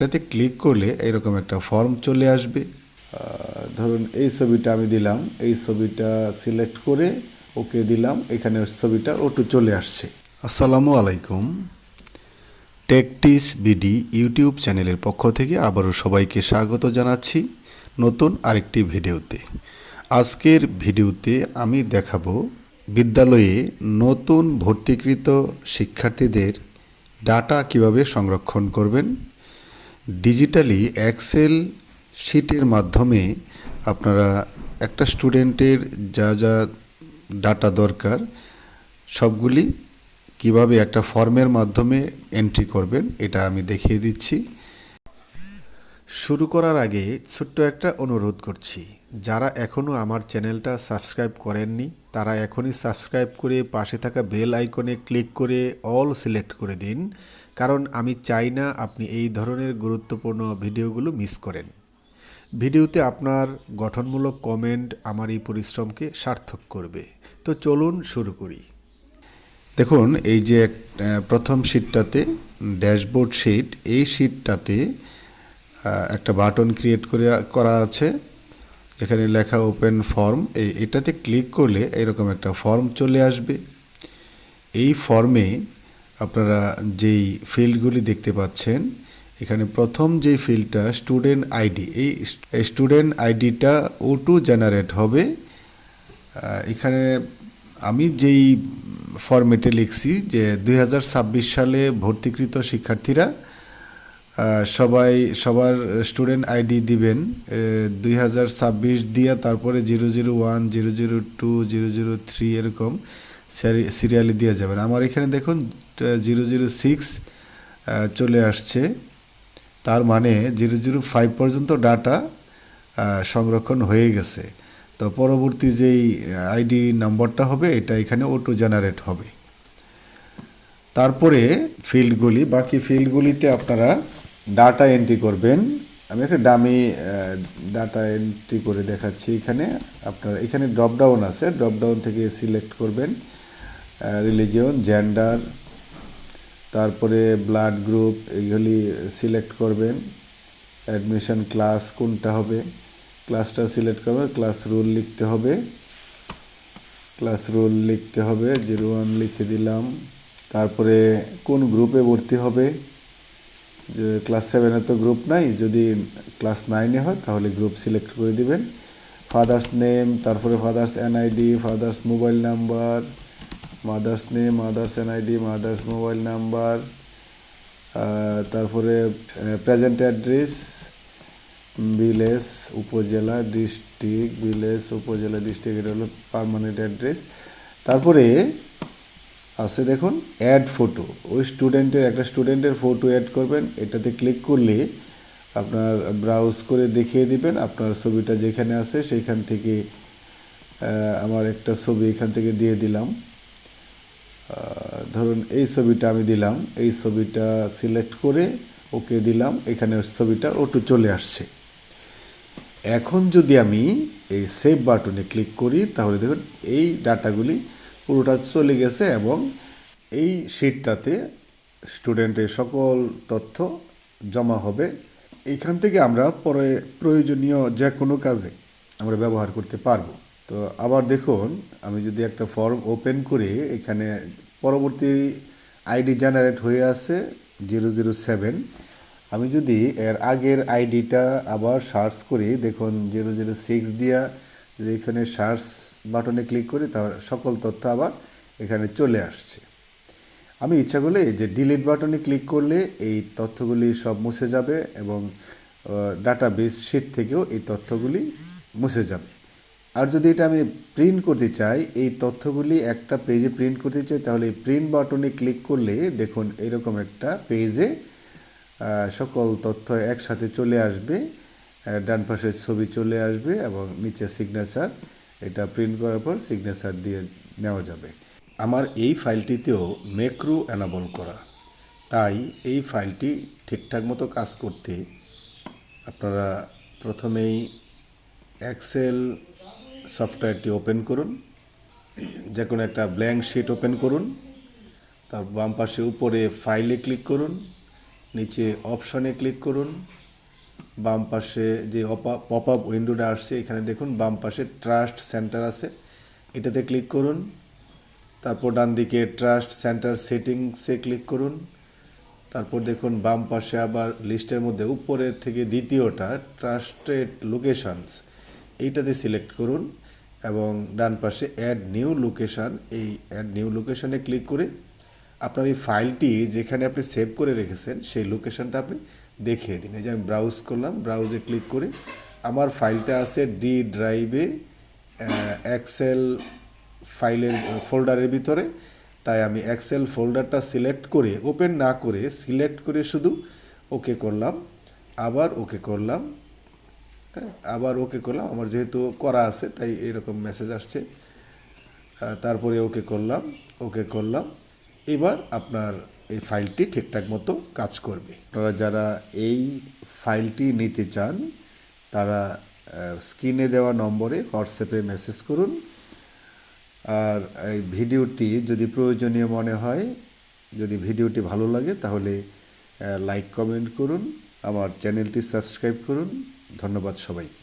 এটাতে ক্লিক করলে এরকম একটা ফর্ম চলে আসবে। ধরুন এই ছবিটা আমি দিলাম এই ছবিটা সিলেক্ট করে ওকে দিলাম এখানে ছবিটা ওটু চলে আসছে। আসসালামু আলাইকুম। টেকটিস বিডি ইউটিউব চ্যানেলের পক্ষ থেকে আবারও সবাইকে স্বাগত জানাচ্ছি নতুন আরেকটি ভিডিওতে। আজকের ভিডিওতে আমি দেখাবো বিদ্যালয়ে নতুন ভর্তিকৃত শিক্ষার্থীদের ডাটা কীভাবে সংরক্ষণ করবেন ডিজিটালি এক্সেল শিটের মাধ্যমে আপনারা একটা স্টুডেন্টের যা যা ডাটা দরকার সবগুলি কীভাবে একটা ফর্মের মাধ্যমে এন্ট্রি করবেন এটা আমি দেখিয়ে দিচ্ছি শুরু করার আগে ছোট্ট একটা অনুরোধ করছি যারা এখনও আমার চ্যানেলটা সাবস্ক্রাইব করেননি তারা এখনই সাবস্ক্রাইব করে পাশে থাকা বেল আইকনে ক্লিক করে অল সিলেক্ট করে দিন কারণ আমি চাই না আপনি এই ধরনের গুরুত্বপূর্ণ ভিডিওগুলো মিস করেন। ভিডিওতে আপনার গঠনমূলক কমেন্ট আমার এই পরিশ্রমকে সার্থক করবে। তো চলুন শুরু করি। দেখুন, এই যে প্রথম শিটটাতে ড্যাশবোর্ড শিট এই শিটটাতে একটা বাটন ক্রিয়েট করে, করা আছে, যেখানে লেখা ওপেন ফর্ম এই, এটাতে ক্লিক করলে এরকম একটা ফর্ম চলে আসবে। এই ফর্মে আপনারা যেই ফিল্ডগুলি দেখতে পাচ্ছেন, এখানে প্রথম যে ফিল্ডটা স্টুডেন্ট আইডি, এই স্টুডেন্ট আইডিটা ও টু জেনারেট হবে। এখানে আমি যেই ফরম্যাটে লিখছি যে দুই হাজার ছাব্বিশ সালে ভর্তিকৃত শিক্ষার্থীরা সবাই, সবার স্টুডেন্ট আইডি দিবেন দুই হাজার ছাব্বিশ দিয়ে তারপরে zero zero one, zero zero two, zero zero three এরকম সিরিয়ালি দিয়ে যাবেন। আমার এখানে দেখুন জিরো জিরো সিক্স চলে আসছে। তার মানে জিরো জিরো ফাইভ পর্যন্ত ডাটা সংরক্ষণ হয়ে গেছে। তো পরবর্তী যেই আইডি নাম্বারটা হবে, এটা এখানে অটো জেনারেট হবে। তারপরে ফিল্ডগুলি, বাকি ফিল্ডগুলিতে আপনারা ডাটা এন্ট্রি করবেন। আমি একটা ডামি ডাটা এন্ট্রি করে দেখাচ্ছি এখানে। আপনারা, এখানে ড্রপডাউন আছে। ড্রপডাউন থেকে সিলেক্ট করবেন রিলিজিয়ন জেন্ডার তারপরে ব্লাড গ্রুপ এইগুলি সিলেক্ট করবেন। অ্যাডমিশন ক্লাস কোনটা হবে? ক্লাসটা সিলেক্ট করবেন ক্লাস রুল লিখতে হবে। ক্লাস রুল লিখতে হবে জিরো ওয়ান লিখে দিলাম। তারপরে কোন গ্রুপে ভর্তি হবে? যে ক্লাস সেভেনে তো গ্রুপ নাই, যদি ক্লাস নাইনে হয়, তাহলে গ্রুপ সিলেক্ট করে দিবেন। ফাদার্স নেম তারপরে father's NID father's mobile number mother's name, mother's NID, mother's mobile number তারপরে present address, village upazila district, village upazila district, এটা হলো পারমানেন্ট অ্যাড্রেস তারপরে আছে দেখুন অ্যাড ফটো ওই স্টুডেন্টের একটা স্টুডেন্টের ফটো অ্যাড করবেন। এটাতে ক্লিক করলে আপনার ব্রাউজ করে দেখিয়ে দিবেন। আপনার ছবিটা যেখানে আছে সেইখান থেকে আমার একটা ছবি এখান থেকে দিয়ে দিলাম। ধরুন, এই ছবিটা আমি দিলাম, এই ছবিটা সিলেক্ট করে ওকে দিলাম, এখানে ছবিটা ওটু চলে আসছে। এখন যদি আমি এই সেভ বাটনে ক্লিক করি, তাহলে দেখুন, এই ডাটাগুলি পুরোটা চলে গেছে এবং এই শিটটাতে স্টুডেন্টের সকল তথ্য জমা হবে। এখান থেকে আমরা পরে প্রয়োজনীয় যে কোনো কাজে আমরা ব্যবহার করতে পারব। তো আবার দেখুন, আমি যদি একটা ফর্ম ওপেন করে, এখানে পরবর্তী আইডি জেনারেট হয়ে আছে জিরো জিরো সেভেন আমি যদি এর আগের আইডিটা আবার সার্চ করি, দেখুন জিরো জিরো সিক্স দিয়া যদি এখানে সার্চ বাটনে ক্লিক করি তাহলে সকল তথ্য আবার এখানে চলে আসছে। আমি ইচ্ছা করলে যে ডিলিট বাটনে ক্লিক করলে এই তথ্যগুলি সব মুছে যাবে এবং ডাটা বেস শিট থেকেও এই তথ্যগুলি মুছে যাবে। আর যদি এটা আমি প্রিন্ট করতে চাই, এই তথ্যগুলি একটা পেজে প্রিন্ট করতে চাই, তাহলে এই প্রিন্ট বাটনে ক্লিক করলে দেখুন এরকম একটা পেজে সকল তথ্য একসাথে চলে আসবে। ডান পাশের ছবি চলে আসবে এবং নিচে সিগনেচার এটা প্রিন্ট করার পর সিগনেচার দিয়ে নেওয়া যাবে। আমার এই ফাইলটিতেও ম্যাক্রো অ্যানাবল করা। তাই এই ফাইলটি ঠিকঠাক মতো কাজ করতে আপনারা প্রথমেই এক্সেল সফটওয়্যারটি ওপেন করুন। যে কোনো একটা ব্ল্যাঙ্ক শিট ওপেন করুন। তার বাম পাশে উপরে ফাইলে ক্লিক করুন। নিচে অপশনে ক্লিক করুন। বাম পাশে যে পপ আপ উইন্ডোটা আসছে, এখানে দেখুন বাম পাশে ট্রাস্ট সেন্টার আছে। এটাতে ক্লিক করুন। তারপর ডান দিকে ট্রাস্ট সেন্টার সেটিংসে ক্লিক করুন। তারপর দেখুন বাম পাশে আবার লিস্টের মধ্যে উপরের থেকে দ্বিতীয়টা ট্রাস্টেড লোকেশনস। এইটাতে সিলেক্ট করুন এবং ডান পাশে অ্যাড নিউ লোকেশান এই অ্যাড নিউ লোকেশানে ক্লিক করে আপনার এই ফাইলটি যেখানে আপনি সেভ করে রেখেছেন, সেই লোকেশানটা আপনি দেখিয়ে দিন। এই যে আমি ব্রাউজ করলাম ব্রাউজে ক্লিক করে আমার ফাইলটা আছে ডি ড্রাইভে এক্সেল ফাইলের ফোল্ডারের ভিতরে। তাই আমি এক্সেল ফোল্ডারটা সিলেক্ট করে ওপেন না করে সিলেক্ট করে শুধু ওকে করলাম। আবার ওকে করলাম। আবার ওকে করলাম। আমার যেহেতু করা আছে, তাই এরকম মেসেজ আসছে। তারপরে ওকে করলাম ওকে করলাম। এবার আপনার এই ফাইলটি ঠিকঠাক মতো কাজ করবে। আপনারা যারা এই ফাইলটি নিতে চান, তারা স্ক্রিনে দেওয়া নম্বরে হোয়াটসঅ্যাপে মেসেজ করুন। আর এই ভিডিওটি যদি প্রয়োজনীয় মনে হয়, যদি ভিডিওটি ভালো লাগে, তাহলে লাইক কমেন্ট করুন। আমার চ্যানেলটি সাবস্ক্রাইব করুন। ধন্যবাদ সবাইকে।